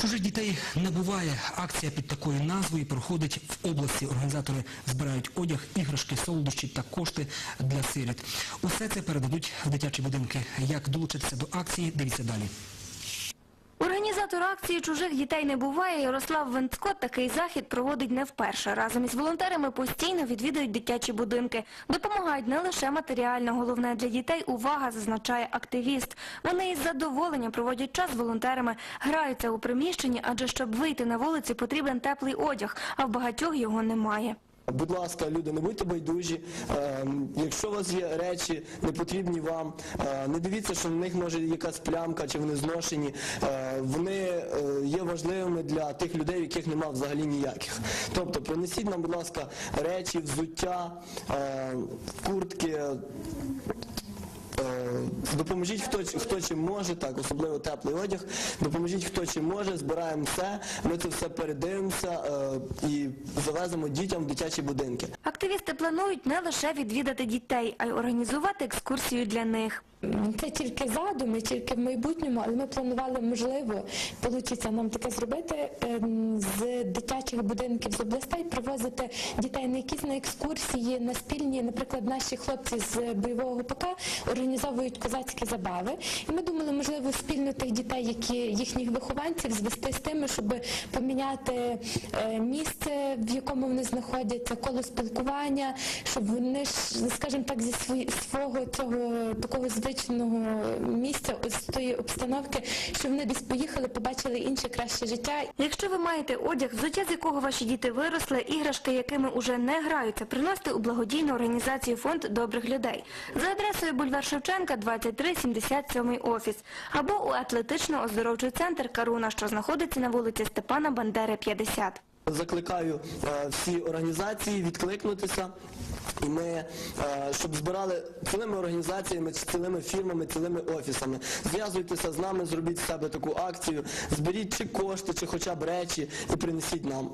Чужих дітей не буває. Акція під такою назвою проходить в області. Організатори збирають одяг, іграшки, солодощі та кошти для сиріт. Усе це передадуть в дитячі будинки. Як долучитися до акції, дивіться далі. Організатор акції «Чужих дітей не буває» Ярослав Венцко такий захід проводить не вперше. Разом із волонтерами постійно відвідують дитячі будинки. Допомагають не лише матеріально. Головне для дітей – увага, зазначає активіст. Вони із задоволенням проводять час з волонтерами, граються у приміщенні, адже щоб вийти на вулицю потрібен теплий одяг, а в багатьох його немає. Будь ласка, люди, не будьте байдужі. Е, якщо у вас є речі, не потрібні вам, е, не дивіться, що на них може якась плямка чи вони зношені. Е, вони е, є важливими для тих людей, в яких немає взагалі ніяких. Тобто принесіть нам, будь ласка, речі, взуття, куртки. Допоможіть хто, хто чим може, так, особливо теплий одяг. Допоможіть хто чим може, збираємо все, ми це все передивимося е, і завеземо дітям в дитячі будинки. Активісти планують не лише відвідати дітей, а й організувати екскурсію для них. Це тільки задуми, тільки в майбутньому, але ми планували, можливо, вийде нам таке зробити ем, з дитячих будинків з областей, привозити дітей на якісь на екскурсії, на спільні, наприклад, наші хлопці з бойового ПК організовують козацькі забави. І ми думали, можливо, тих дітей, які їхніх вихованців, звести з тими, щоб поміняти е, місце, в якому вони знаходяться, коло спілкування, щоб вони скажімо так, зі свого цього такого звичного місця, з тої обстановки, щоб вони десь поїхали, побачили інше краще життя. Якщо ви маєте одяг, взуття з якого ваші діти виросли, іграшки, якими уже не граються, приносите у благодійну організацію Фонд добрих людей за адресою бульвар Шевченка, 23, 77 офіс, або у атлетично-оздоровчий центр Каруна, що знаходиться на вулиці Степана Бандери, 50. Закликаю е, всі організації відкликнутися. І ми, е, щоб збирали цілими організаціями, цілими фірмами, цілими офісами. Зв'язуйтеся з нами, зробіть з себе таку акцію, зберіть чи кошти, чи хоча б речі і принесіть нам.